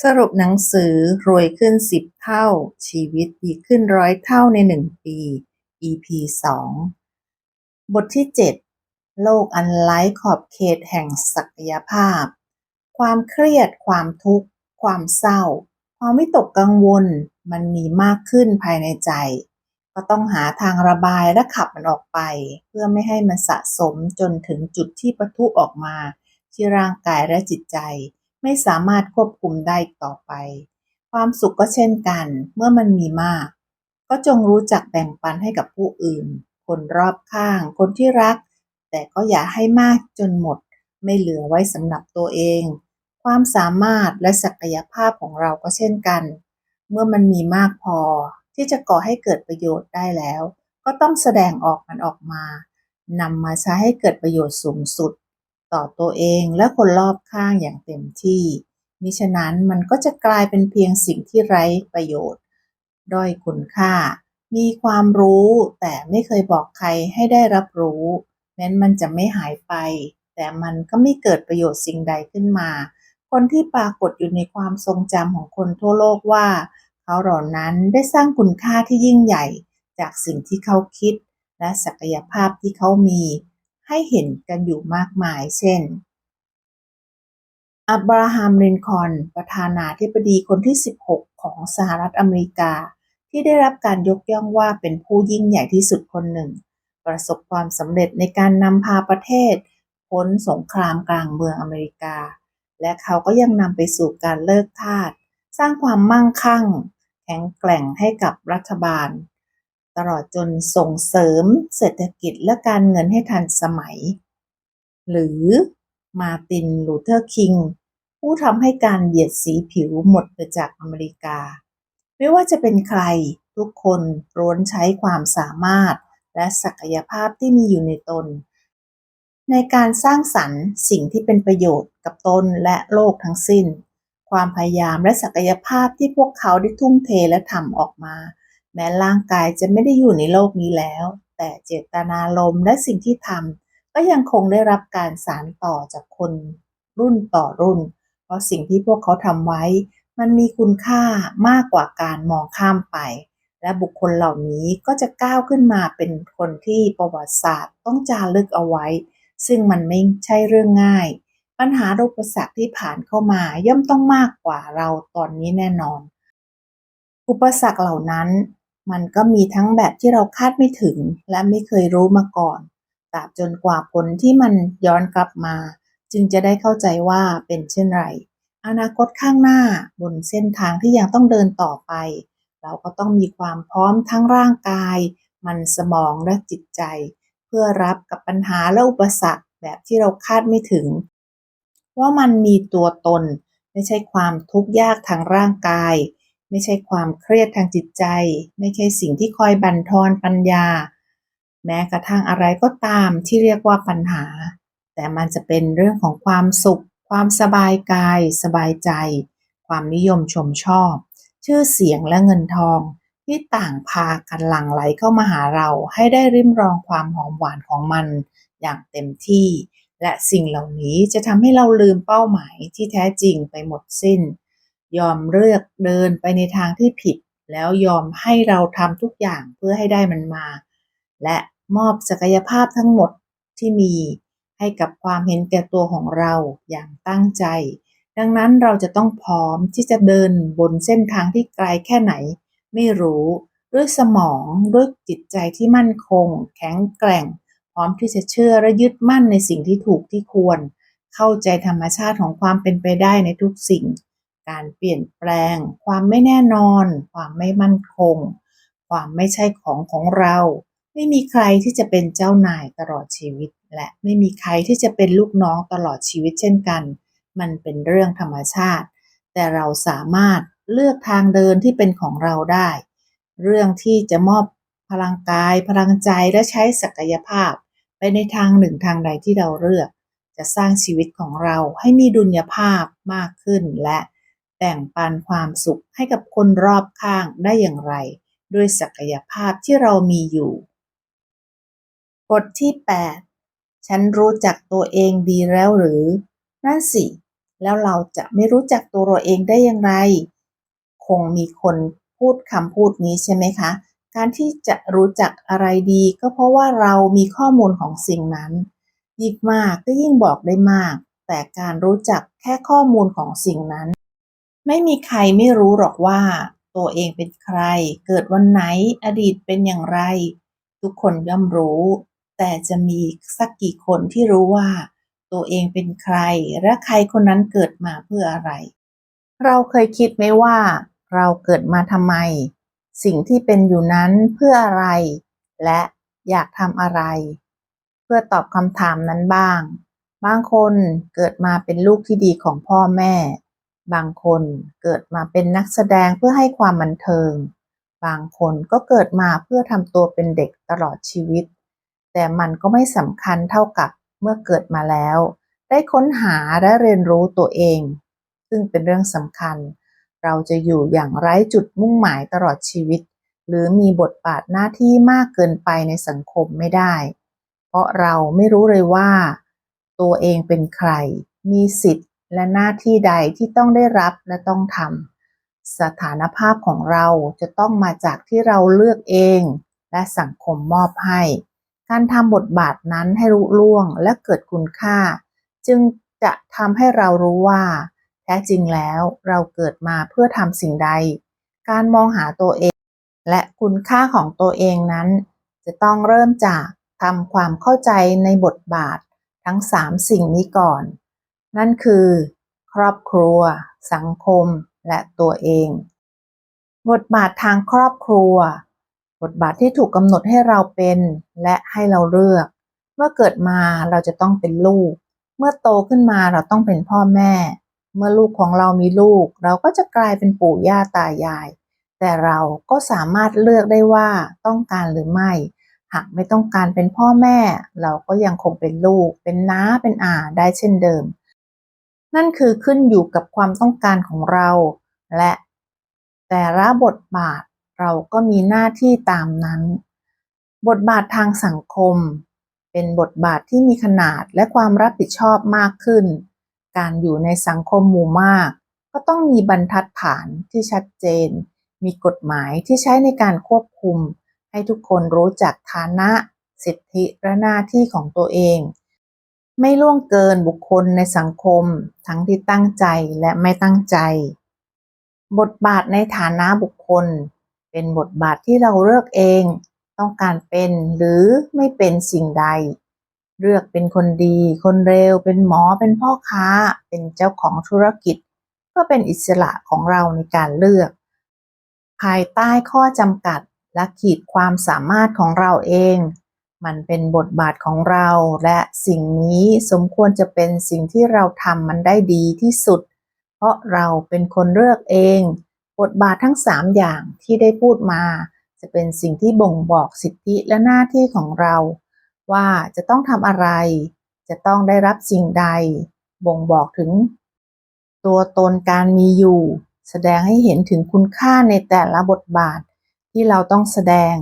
สรุปหนังสือรวยขึ้นสิบเท่า ชีวิตดีขึ้นร้อยเท่าในหนึ่งปี EP สองบทที่เจ็ดโลกอันไร้ขอบเขตแห่งศักยภาพ ความเครียด ความทุกข์ ความเศร้า ความวิตกกังวล มันมีมากขึ้นภายในใจ ก็ต้องหาทางระบายและขับมันออกไป เพื่อไม่ให้มันสะสมจนถึงจุดที่ปะทุออกมา ที่ร่างกายและจิตใจ ไม่สามารถควบคุมได้อีกต่อไป ความสุขก็เช่นกัน เมื่อมันมีมาก ก็จงรู้จักแบ่งปันให้กับผู้อื่น คนรอบข้าง คนที่รัก แต่ก็อย่าให้มากจนหมด ไม่เหลือไว้สำหรับตัวเอง ความสามารถและศักยภาพของเราก็เช่นกัน เมื่อมันมีมากพอ ที่จะก่อให้เกิดประโยชน์ได้แล้ว ก็ต้องแสดงออกมันออกมานำมาใช้ให้เกิดประโยชน์สูงสุด ต่อตัวเองและคนรอบข้างอย่างเต็มที่มิฉะนั้นมันก็จะกลายเป็นเพียงสิ่งที่ไร้ประโยชน์ ด้อยคุณค่า มีความรู้แต่ไม่เคยบอกใครให้ได้รับรู้ แม้นมันจะไม่หายไป แต่มันก็ไม่เกิดประโยชน์สิ่งใดขึ้นมา คนที่ปรากฏอยู่ในความทรงจำของคนทั่วโลกว่า เขาเหล่านั้นได้สร้างคุณค่าที่ยิ่งใหญ่ จากสิ่งที่เขาคิด และศักยภาพที่เขามี ให้เห็นกันอยู่มากมาย เช่น อับราฮัม ลินคอนประธานาธิบดีคนที่ 16 ของสหรัฐอเมริกา ที่ได้รับการยกย่องว่าเป็นผู้ยิ่งใหญ่ที่สุดคนหนึ่ง ประสบความสำเร็จในการนำพาประเทศพ้นสงครามกลางเมืองอเมริกา และเขาก็ยังนำไปสู่การเลิกทาส สร้างความมั่งคั่ง แข็งแกร่งให้กับรัฐบาล ตลอดจนส่งเสริมเศรษฐกิจและการเงินให้ทันสมัย หรือมาตินลูเทอร์คิงผู้ทำให้การเหยียดสีผิวหมดไปจากอเมริกา ไม่ว่าจะเป็นใครทุกคนล้วนใช้ความสามารถและศักยภาพที่มีอยู่ในตน ในการสร้างสรรค์สิ่งที่เป็นประโยชน์กับตนและโลกทั้งสิ้น ความพยายามและศักยภาพที่พวกเขาได้ทุ่มเทและทำออกมา แม้ร่างกายจะไม่ได้อยู่ในโลกนี้แล้ว แต่เจตนารมณ์และสิ่งที่ทำก็ยังคงได้รับการสานต่อจากคนรุ่นต่อรุ่น เพราะสิ่งที่พวกเขาทำไว้ มันมีคุณค่ามากกว่าการมองข้ามไป และบุคคลเหล่านี้ก็จะก้าวขึ้นมาเป็นคนที่ประวัติศาสตร์ต้องจารึกเอาไว้ ซึ่งมันไม่ใช่เรื่องง่าย ปัญหาอุปสรรคที่ผ่านเข้ามาย่อมต้องมากกว่าเราตอนนี้แน่นอน อุปสรรคเหล่านั้น มันก็มีทั้งแบบที่เราคาดไม่ถึงและไม่เคยรู้มาก่อนตราบจนกว่าผลที่มันย้อนกลับมา จึงจะได้เข้าใจว่าเป็นเช่นไร อนาคตข้างหน้าบนเส้นทางที่ยังต้องเดินต่อไป เราก็ต้องมีความพร้อมทั้งร่างกาย มันสมองและจิตใจ เพื่อรับกับปัญหาและอุปสรรคแบบที่เราคาดไม่ถึง ว่ามันมีตัวตน ไม่ใช่ความทุกข์ยากทางร่างกาย ไม่ใช่ความเครียดทางจิตใจ ไม่ใช่สิ่งที่คอยบั่นทอนปัญญา แม้กระทั่งอะไรก็ตามที่เรียกว่าปัญหา แต่มันจะเป็นเรื่องของความสุข ความสบายกาย สบายใจ ความนิยมชมชอบ ชื่อเสียงและเงินทองที่ต่างพากันหลั่งไหลเข้ามาหาเราให้ได้ริมรองความหอมหวานของมันอย่างเต็มที่ และสิ่งเหล่านี้จะทำให้เราลืมเป้าหมายที่แท้จริงไปหมดสิ้น ยอมเลือกเดินไปในทางที่ผิด แล้วยอมให้เราทำทุกอย่างเพื่อให้ได้มันมา และมอบศักยภาพทั้งหมดที่มีให้กับความเห็นแก่ตัวของเราอย่างตั้งใจ ดังนั้นเราจะต้องพร้อมที่จะเดินบนเส้นทางที่ไกลแค่ไหน ไม่รู้ด้วยสมองด้วยจิตใจที่มั่นคง แข็งแกร่ง พร้อมที่จะเชื่อและยึดมั่นในสิ่งที่ถูกที่ควร เข้าใจธรรมชาติของความเป็นไปได้ในทุกสิ่ง การเปลี่ยนแปลง ความไม่แน่นอน ความไม่มั่นคง ความไม่ใช่ของของเรา ไม่มีใครที่จะเป็นเจ้านายตลอดชีวิต และไม่มีใครที่จะเป็นลูกน้องตลอดชีวิตเช่นกัน มันเป็นเรื่องธรรมชาติ แต่เราสามารถเลือกทางเดินที่เป็นของเราได้ เรื่องที่จะมอบพลังกาย พลังใจและใช้ศักยภาพ ไปในทางหนึ่งทางใดที่เราเลือก จะสร้างชีวิตของเราให้มีดุลยภาพมากขึ้นและ แบ่งปันความสุขให้กับคนรอบข้างได้อย่างไร ด้วยศักยภาพที่เรามีอยู่บทที่ 8 ฉันรู้จักตัวเองดีแล้วหรือ นั่นสิ แล้วเราจะไม่รู้จักตัวเราเองได้อย่างไร คงมีคนพูดคำพูดนี้ใช่ไหมคะ การที่จะรู้จักอะไรดีก็เพราะว่าเรามีข้อมูลของสิ่งนั้นยิ่งมากก็ยิ่งบอกได้มาก แต่การรู้จักแค่ข้อมูลของสิ่งนั้น ไม่มีใครไม่รู้หรอกว่า ตัวเองเป็นใคร เกิดวันไหน อดีตเป็นอย่างไร ทุกคนย่อมรู้ แต่จะมีสักกี่คนที่รู้ว่า ตัวเองเป็นใคร และใครคนนั้นเกิดมาเพื่ออะไร เราเคยคิดไหมว่า เราเกิดมาทำไม สิ่งที่เป็นอยู่นั้นเพื่ออะไร และอยากทำอะไร เพื่อตอบคำถามนั้นบ้าง บางคนเกิดมาเป็นลูกที่ดีของพ่อแม่ บางคนเกิดมาเป็นนักแสดงเพื่อให้ความบันเทิง บางคนก็เกิดมาเพื่อทำตัวเป็นเด็กตลอดชีวิต แต่มันก็ไม่สำคัญเท่ากับเมื่อเกิดมาแล้ว ได้ค้นหาและเรียนรู้ตัวเอง ซึ่งเป็นเรื่องสำคัญ เราจะอยู่อย่างไร้จุดมุ่งหมายตลอดชีวิต หรือมีบทบาทหน้าที่มากเกินไปในสังคมไม่ได้ เพราะเราไม่รู้เลยว่า ตัวเองเป็นใคร มีสิทธิ์ และหน้าที่ใดที่ต้องได้รับและต้องทำสถานภาพของเราจะต้องมาจากที่เราเลือกเอง และสังคมมอบให้ การทำบทบาทนั้นให้รุ่ล่วงและเกิดคุณค่า จึงจะทำให้เรารู้ว่า แท้จริงแล้วเราเกิดมาเพื่อทำสิ่งใด การมองหาตัวเอง และคุณค่าของตัวเองนั้น จะต้องเริ่มจากทำความเข้าใจในบทบาททั้งสามสิ่งนี้ก่อน นั่นคือ ครอบครัว สังคม และตัวเอง บทบาททางครอบครัว บทบาทที่ถูกกำหนดให้เราเป็นและให้เราเลือก เมื่อเกิดมาเราจะต้องเป็นลูก เมื่อโตขึ้นมาเราต้องเป็นพ่อแม่ เมื่อลูกของเรามีลูก เราก็จะกลายเป็นปู่ย่าตายาย แต่เราก็สามารถเลือกได้ว่าต้องการหรือไม่ หากไม่ต้องการเป็นพ่อแม่ เราก็ยังคงเป็นลูก เป็นน้า เป็นอาได้เช่นเดิม นั่นคือขึ้นอยู่กับความต้องการของเรา และแต่ละบทบาทเราก็มีหน้าที่ตามนั้น บทบาททางสังคม เป็นบทบาทที่มีขนาดและความรับผิดชอบมากขึ้น การอยู่ในสังคมหมู่มาก ก็ต้องมีบรรทัดฐานที่ชัดเจน มีกฎหมายที่ใช้ในการควบคุม ให้ทุกคนรู้จักฐานะ สิทธิและหน้าที่ของตัวเอง ไม่ล่วงเกินบุคคลในสังคม ทั้งที่ตั้งใจและไม่ตั้งใจ บทบาทในฐานะบุคคล เป็นบทบาทที่เราเลือกเอง ต้องการเป็นหรือไม่เป็นสิ่งใด เลือกเป็นคนดี คนเร็ว เป็นหมอ เป็นพ่อค้า เป็นเจ้าของธุรกิจ ก็เป็นอิสระของเราในการเลือก ภายใต้ข้อจำกัดและขีดความสามารถของเราเอง มันเป็นบทบาทของเรา และสิ่งนี้สมควรจะเป็นสิ่งที่เราทำมันได้ดีที่สุด เพราะเราเป็นคนเลือกเอง บทบาททั้งสามอย่างที่ได้พูดมา จะเป็นสิ่งที่บ่งบอกสิทธิและหน้าที่ของเรา ว่าจะต้องทำอะไร จะต้องได้รับสิ่งใด บ่งบอกถึง ตัวตนการมีอยู่ แสดงให้เห็นถึงคุณค่าในแต่ละบทบาทที่เราต้องแสดง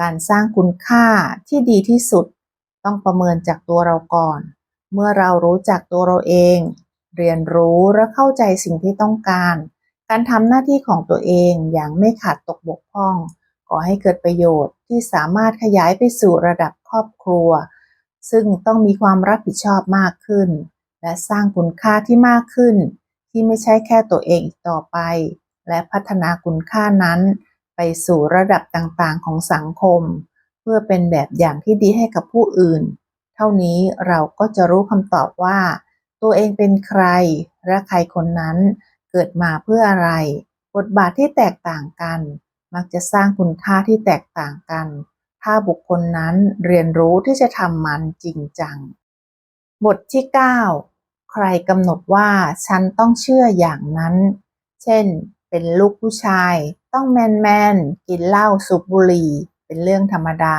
การสร้างคุณค่าที่ดีที่สุด ต้องประเมินจากตัวเราก่อน เมื่อเรารู้จักตัวเราเอง เรียนรู้และเข้าใจสิ่งที่ต้องการ การทำหน้าที่ของตัวเองอย่างไม่ขาดตกบกพร่องก่อให้เกิดประโยชน์ที่สามารถขยายไปสู่ระดับครอบครัว ซึ่งต้องมีความรับผิดชอบมากขึ้น และสร้างคุณค่าที่มากขึ้น ที่ไม่ใช่แค่ตัวเองอีกต่อไป และพัฒนาคุณค่านั้น ไปสู่ระดับต่างๆของสังคม เพื่อเป็นแบบอย่างที่ดีให้กับผู้อื่น เท่านี้เราก็จะรู้คำตอบว่า ตัวเองเป็นใคร และใครคนนั้นเกิดมาเพื่ออะไร บทบาทที่แตกต่างกัน มักจะสร้างคุณค่าที่แตกต่างกัน ถ้าบุคคลนั้นเรียนรู้ที่จะทำมันจริงจัง บทที่ 9 ใครกำหนดว่าฉันต้องเชื่ออย่างนั้น เช่น เป็นลูกผู้ชาย ต้องแมนแมนกินเหล้าสูบบุหรี่ เป็นเรื่องธรรมดา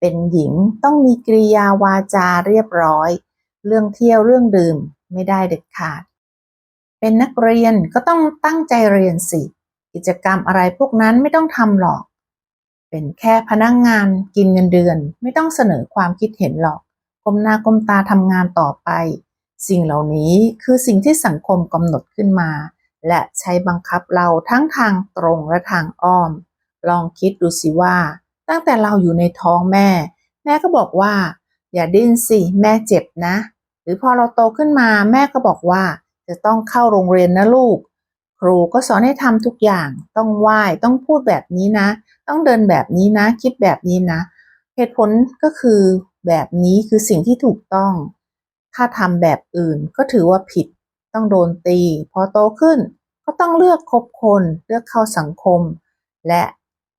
เป็นหญิงต้องมีกริยาวาจาเรียบร้อย เรื่องเที่ยวเรื่องดื่มไม่ได้เด็ดขาด เป็นนักเรียนก็ต้องตั้งใจเรียนสิ กิจกรรมอะไรพวกนั้นไม่ต้องทำหรอก เป็นแค่พนักงงานกินเงินเดือน ไม่ต้องเสนอความคิดเห็นหรอกก้มหน้าก้มตาทำงานต่อไป สิ่งเหล่านี้คือสิ่งที่สังคมกำหนดขึ้นมา และใช้บังคับเราทั้งทางตรงและทางอ้อม ลองคิดดูสิว่า ตั้งแต่เราอยู่ในท้องแม่ แม่ก็บอกว่า อย่าดิ้นสิแม่เจ็บนะ หรือพอเราโตขึ้นมาแม่ก็บอกว่า จะต้องเข้าโรงเรียนนะลูก ครูก็สอนให้ทำทุกอย่าง ต้องไหว้ต้องพูดแบบนี้นะ ต้องเดินแบบนี้นะ คิดแบบนี้นะ เหตุผลก็คือแบบนี้คือสิ่งที่ถูกต้อง ถ้าทำแบบอื่นก็ถือว่าผิด ต้องโดนตี พอโตขึ้นก็ต้องเลือกคบคนเลือกเข้าสังคม และ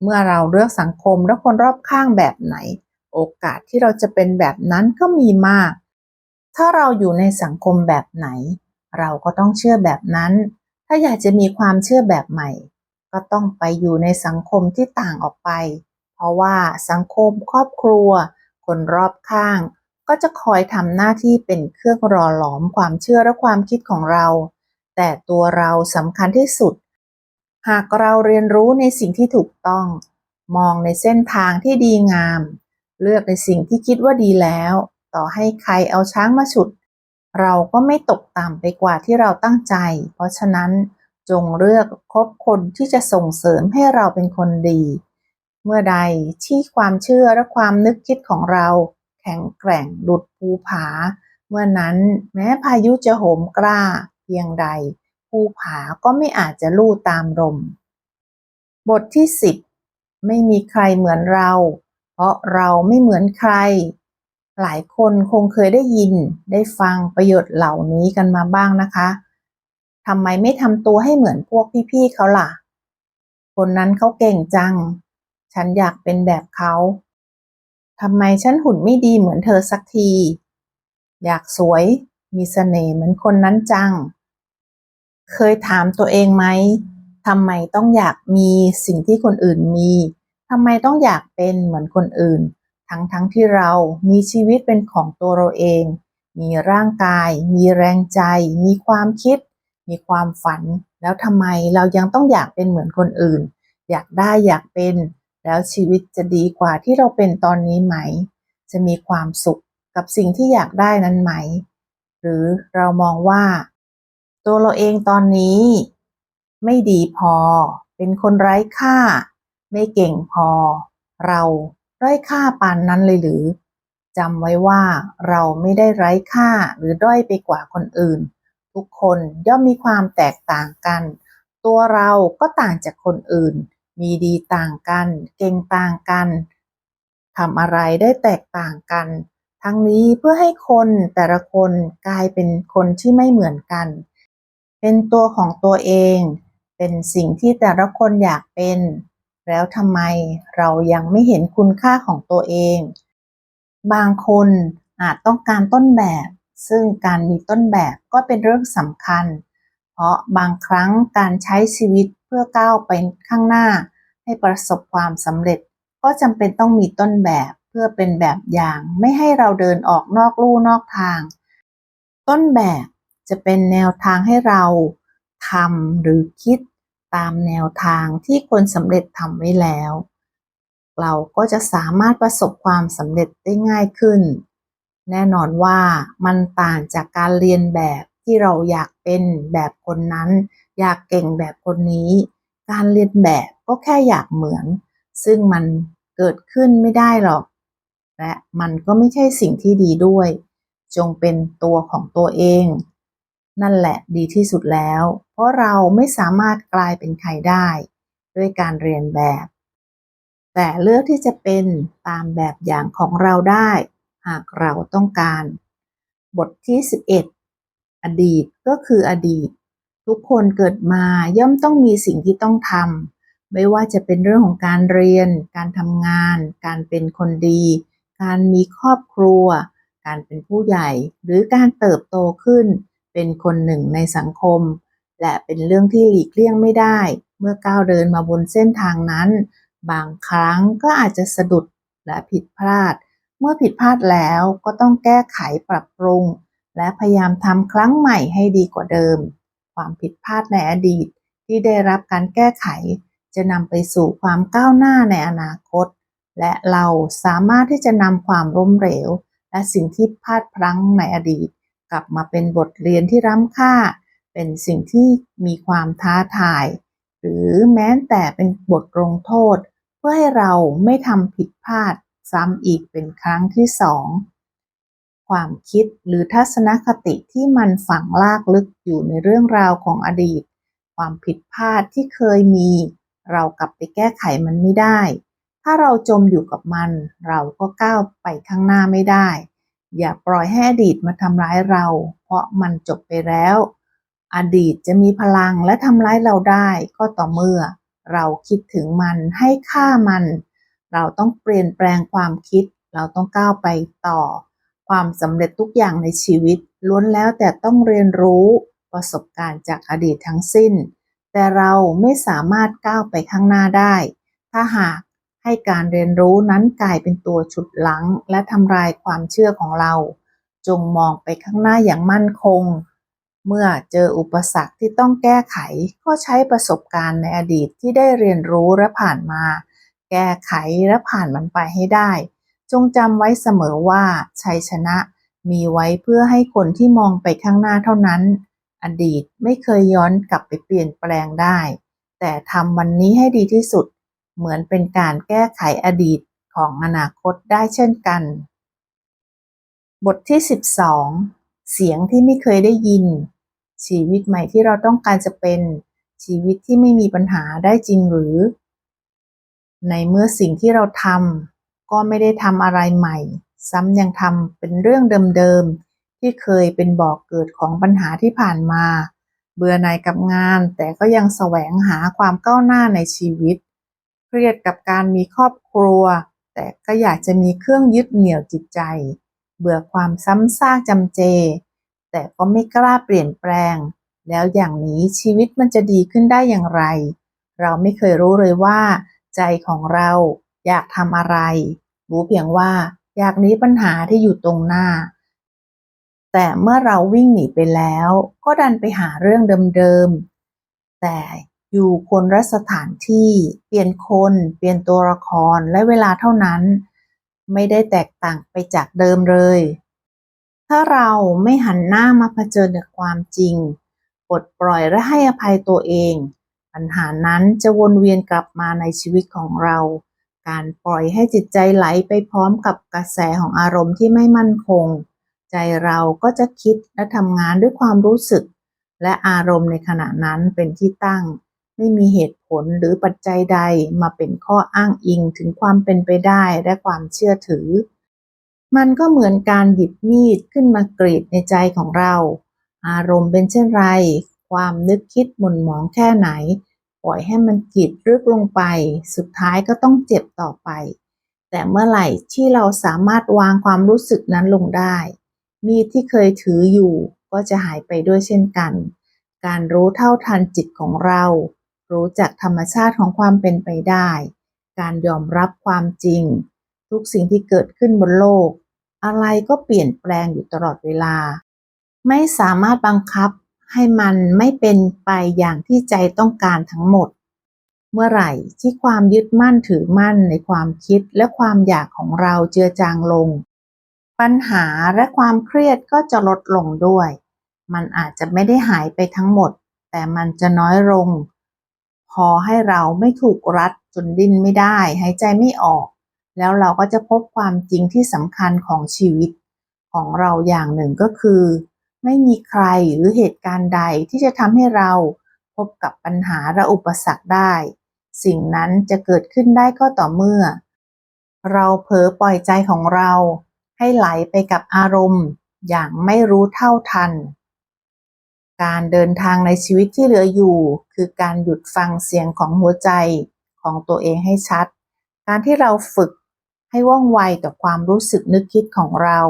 เมื่อเราเลือกสังคมและคนรอบข้างแบบไหน โอกาสที่เราจะเป็นแบบนั้นก็มีมาก ถ้าเราอยู่ในสังคมแบบไหน เราก็ต้องเชื่อแบบนั้น ถ้าอยากจะมีความเชื่อแบบใหม่ ก็ต้องไปอยู่ในสังคมที่ต่างออกไป เพราะว่าสังคมครอบครัว คนรอบข้าง ก็จะคอยทำหน้าที่เป็นเครื่องรอหลอมความเชื่อและความคิดของเรา แต่ตัวเราสำคัญที่สุด หากเราเรียนรู้ในสิ่งที่ถูกต้อง มองในเส้นทางที่ดีงาม เลือกในสิ่งที่คิดว่าดีแล้ว ต่อให้ใครเอาช้างมาฉุด เราก็ไม่ตกต่ำไปกว่าที่เราตั้งใจ เพราะฉะนั้นจงเลือกคบคนที่จะส่งเสริมให้เราเป็นคนดี เมื่อใดที่ความเชื่อและความนึกคิดของเรา ข็งแกร่งดุดภูผา เมื่อนั้นแม้พายุจะโหมกล้าเพียงใด ภูผาก็ไม่อาจจะลู่ตามลม บทที่สิบไม่มีใครเหมือนเรา เพราะเราไม่เหมือนใคร หลายคนคงเคยได้ยินได้ฟังประโยชน์เหล่านี้กันมาบ้างนะคะทำไมไม่ทำตัวให้เหมือนพวกพี่ๆเขาล่ะ คนนั้นเขาเก่งจัง ฉันอยากเป็นแบบเขา ทำไมฉันหุ่นไม่ดีเหมือนเธอสักที อยากสวย มีเสน่ห์เหมือนคนนั้นจัง เคยถามตัวเองไหมทำไมต้องอยากมีสิ่งที่คนอื่นมีทำไมต้องอยากเป็นเหมือนคนอื่น ทั้งทั้งที่เรามีชีวิตเป็นของตัวเราเอง มีร่างกาย มีแรงใจ มีความคิด มีความฝัน แล้วทำไมเรายังต้องอยากเป็นเหมือนคนอื่น อยากได้อยากเป็น แล้วชีวิตจะดีกว่าที่เราเป็นตอนนี้ไหม จะมีความสุขกับสิ่งที่อยากได้นั้นไหม หรือเรามองว่า ตัวเราเองตอนนี้ ไม่ดีพอ เป็นคนไร้ค่า ไม่เก่งพอ เราไร้ค่าปานนั้นเลยหรือจำไว้ว่าเราไม่ได้ไร้ค่าหรือด้อยไปกว่าคนอื่น ทุกคนย่อมมีความแตกต่างกัน ตัวเราก็ต่างจากคนอื่น มีดีต่างกัน เก่งต่างกันทำอะไรได้แตกต่างกัน ทั้งนี้เพื่อให้คนแต่ละคนกลายเป็นคนที่ไม่เหมือนกัน เป็นตัวของตัวเอง เป็นสิ่งที่แต่ละคนอยากเป็น แล้วทำไมเรายังไม่เห็นคุณค่าของตัวเอง บางคนอาจต้องการต้นแบบ ซึ่งการมีต้นแบบก็เป็นเรื่องสำคัญ เพราะบางครั้งการใช้ชีวิตเพื่อก้าวไปข้างหน้า ให้ประสบความสำเร็จ ก็จำเป็นต้องมีต้นแบบเพื่อเป็นแบบอย่างไม่ให้เราเดินออกนอกลู่นอกทาง ต้นแบบจะเป็นแนวทางให้เราทำหรือคิดตามแนวทางที่คนสำเร็จทำไว้แล้ว เราก็จะสามารถประสบความสำเร็จได้ง่ายขึ้น แน่นอนว่ามันต่างจากการเรียนแบบ ที่เราอยากเป็นแบบคนนั้น อยากเก่งแบบคนนี้ การเรียนแบบก็แค่อยากเหมือน ซึ่งมันเกิดขึ้นไม่ได้หรอก และมันก็ไม่ใช่สิ่งที่ดีด้วย จงเป็นตัวของตัวเอง นั่นแหละดีที่สุดแล้ว เพราะเราไม่สามารถกลายเป็นใครได้ ด้วยการเรียนแบบ แต่เลือกที่จะเป็นตามแบบอย่างของเราได้ หากเราต้องการ บทที่ 11 อดีตก็คืออดีต ทุกคนเกิดมาย่อมต้องมีสิ่งที่ต้องทำไม่ว่าจะเป็นเรื่องของการเรียน การทำงาน การเป็นคนดี การมีครอบครัว การเป็นผู้ใหญ่ หรือการเติบโตขึ้น เป็นคนหนึ่งในสังคม และเป็นเรื่องที่หลีกเลี่ยงไม่ได้ เมื่อก้าวเดินมาบนเส้นทางนั้น บางครั้งก็อาจจะสะดุดและผิดพลาด เมื่อผิดพลาดแล้วก็ต้องแก้ไขปรับปรุง และพยายามทำครั้งใหม่ให้ดีกว่าเดิม ความผิดพลาดในอดีตที่ได้รับการแก้ไข จะนำไปสู่ความก้าวหน้าในอนาคต และเราสามารถที่จะนำความล้มเหลว และสิ่งที่พลาดพลั้งในอดีต กลับมาเป็นบทเรียนที่ล้ำค่า เป็นสิ่งที่มีความท้าทาย หรือแม้แต่เป็นบทลงโทษ เพื่อให้เราไม่ทำผิดพลาดซ้ำอีกเป็นครั้งที่สอง ความคิดหรือทัศนคติที่มันฝังลากลึกอยู่ในเรื่องราวของอดีต ความผิดพลาดที่เคยมี เรากลับไปแก้ไขมันไม่ได้ ถ้าเราจมอยู่กับมัน เราก็ก้าวไปข้างหน้าไม่ได้ อย่าปล่อยให้อดีตมาทำร้ายเรา เพราะมันจบไปแล้ว อดีตจะมีพลังและทำร้ายเราได้ก็ต่อเมื่อ เราคิดถึงมันให้ค่ามัน เราต้องเปลี่ยนแปลงความคิด เราต้องก้าวไปต่อ ความสำเร็จทุกอย่างในชีวิต ล้วนแล้วแต่ต้องเรียนรู้ประสบการณ์จากอดีตทั้งสิ้น แต่เราไม่สามารถก้าวไปข้างหน้าได้ ถ้าหากให้การเรียนรู้นั้นกลายเป็นตัวฉุดหลัง และทำลายความเชื่อของเรา จงมองไปข้างหน้าอย่างมั่นคง เมื่อเจออุปสรรคที่ต้องแก้ไข ก็ใช้ประสบการณ์ในอดีตที่ได้เรียนรู้และผ่านมา แก้ไขและผ่านมันไปให้ได้ จงจำไว้เสมอว่าชัยชนะมีไว้เพื่อให้คนที่มองไปข้างหน้าเท่านั้น อดีตไม่เคยย้อนกลับไปเปลี่ยนแปลงได้ แต่ทำวันนี้ให้ดีที่สุด เหมือนเป็นการแก้ไขอดีตของอนาคตได้เช่นกัน บทที่ 12 เสียงที่ไม่เคยได้ยิน ชีวิตใหม่ที่เราต้องการจะเป็น ชีวิตที่ไม่มีปัญหาได้จริงหรือ ในเมื่อสิ่งที่เราทำ ก็ไม่ได้ทำอะไรใหม่ ซ้ำยังทำเป็นเรื่องเดิมๆ ที่เคยเป็นบ่อกเกิดของปัญหาที่ผ่านมา เบื่อหน่ายกับงาน แต่ก็ยังแสวงหาความก้าวหน้าในชีวิต เครียดกับการมีครอบครัว แต่ก็อยากจะมีเครื่องยึดเหนี่ยวจิตใจ เบื่อความซ้ำซากจำเจ แต่ก็ไม่กล้าเปลี่ยนแปลง แล้วอย่างนี้ชีวิตมันจะดีขึ้นได้อย่างไร เราไม่เคยรู้เลยว่า ใจของเรา อยากทำอะไร รู้เพียงว่าอยากหนีปัญหาที่อยู่ตรงหน้า แต่เมื่อเราวิ่งหนีไปแล้ว ก็ดันไปหาเรื่องเดิมๆ แต่อยู่คนละสถานที่เปลี่ยนคนเปลี่ยนตัวละครและเวลาเท่านั้น ไม่ได้แตกต่างไปจากเดิมเลย ถ้าเราไม่หันหน้ามาเผชิญกับความจริงปลดปล่อยและให้อภัยตัวเอง ปัญหานั้นจะวนเวียนกลับมาในชีวิตของเรา การปล่อยให้จิตใจไหลไปพร้อมกับกระแสของอารมณ์ที่ไม่มั่นคง ใจเราก็จะคิดและทำงานด้วยความรู้สึก และอารมณ์ในขณะนั้นเป็นที่ตั้ง ไม่มีเหตุผลหรือปัจจัยใดมาเป็นข้ออ้างอิงถึงความเป็นไปได้และความเชื่อถือ มันก็เหมือนการหยิบมีดขึ้นมากรีดในใจของเรา อารมณ์เป็นเช่นไร ความนึกคิดหม่นหมองแค่ไหน ปล่อยให้มันกรีดลึกลงไป สุดท้ายก็ต้องเจ็บต่อไป แต่เมื่อไหร่ที่เราสามารถวางความรู้สึกนั้นลงได้ มีดที่เคยถืออยู่ก็จะหายไปด้วยเช่นกัน การรู้เท่าทันจิตของเรา รู้จักธรรมชาติของความเป็นไปได้ การยอมรับความจริง ทุกสิ่งที่เกิดขึ้นบนโลก อะไรก็เปลี่ยนแปลงอยู่ตลอดเวลา ไม่สามารถบังคับ ให้มันไม่เป็นไปอย่างที่ใจต้องการทั้งหมด เมื่อไหร่ที่ความยึดมั่นถือมั่นในความคิดและความอยากของเราเจือจางลง ปัญหาและความเครียดก็จะลดลงด้วย มันอาจจะไม่ได้หายไปทั้งหมด แต่มันจะน้อยลง พอให้เราไม่ถูกรัดจนดิ้นไม่ได้หายใจไม่ออก แล้วเราก็จะพบความจริงที่สำคัญของชีวิต ของเราอย่างหนึ่งก็คือ ไม่มีใครหรือเหตุการณ์ใดที่จะทำให้เราพบกับปัญหาและอุปสรรคได้ สิ่งนั้นจะเกิดขึ้นได้ก็ต่อเมื่อ เราเผลอปล่อยใจของเราให้ไหลไปกับอารมณ์ อย่างไม่รู้เท่าทัน การเดินทางในชีวิตที่เหลืออยู่ คือการหยุดฟังเสียงของหัวใจของตัวเองให้ชัด การที่เราฝึกให้ว่องไวต่อความรู้สึกนึกคิดของเรา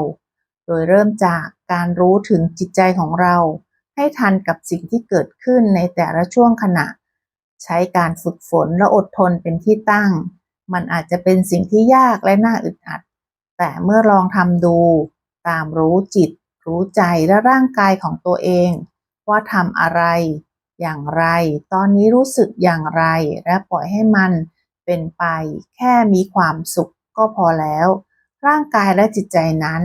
โดยเริ่มจากการรู้ถึงจิตใจของเรา ให้ทันกับสิ่งที่เกิดขึ้นในแต่ละช่วงขณะ ใช้การฝึกฝนและอดทนเป็นที่ตั้ง มันอาจจะเป็นสิ่งที่ยากและน่าอึดอัด แต่เมื่อลองทำดู ตามรู้จิต รู้ใจและร่างกายของตัวเอง ว่าทำอะไร อย่างไร ตอนนี้รู้สึกอย่างไร และปล่อยให้มันเป็นไป แค่มีความสุขก็พอแล้ว ร่างกายและจิตใจนั้น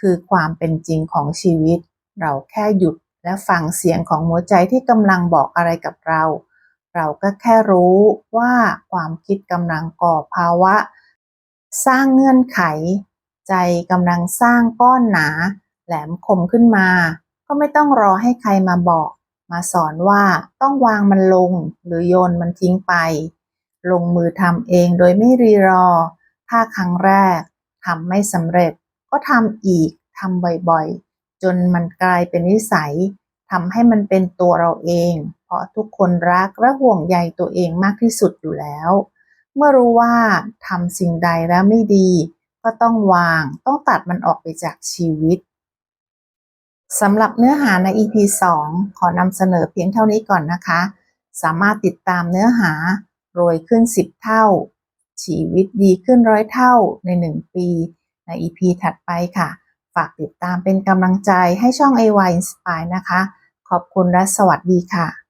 คือความเป็นจริงของชีวิต เราแค่หยุดและฟังเสียงของหัวใจที่กำลังบอกอะไรกับเรา เราก็แค่รู้ว่าความคิดกำลังก่อภาวะ สร้างเงื่อนไข ใจกำลังสร้างก้อนหนา แหลมคมขึ้นมา ก็ไม่ต้องรอให้ใครมาบอก มาสอนว่าต้องวางมันลงหรือโยนมันทิ้งไป ลงมือทำเองโดยไม่รีรอ ถ้าครั้งแรกทำไม่สำเร็จ ก็ทำอีกทำบ่อยๆ จนมันกลายเป็นนิสัยทำให้มันเป็นตัวเราเอง เพราะทุกคนรักและห่วงใยตัวเองมากที่สุดอยู่แล้ว เมื่อรู้ว่าทำสิ่งใดแล้วไม่ดี ก็ต้องวางต้องตัดมันออกไปจากชีวิตสำหรับเนื้อหาใน EP 2 ขอนำเสนอเพียงเท่านี้ก่อนนะคะ สามารถติดตามเนื้อหารวยขึ้น 10 เท่า ชีวิตดีขึ้นร้อยเท่าใน 1 ปี ใน EP ถัดไปค่ะ ฝากติดตามเป็นกำลังใจให้ช่อง AY Inspire นะคะ ขอบคุณและสวัสดีค่ะ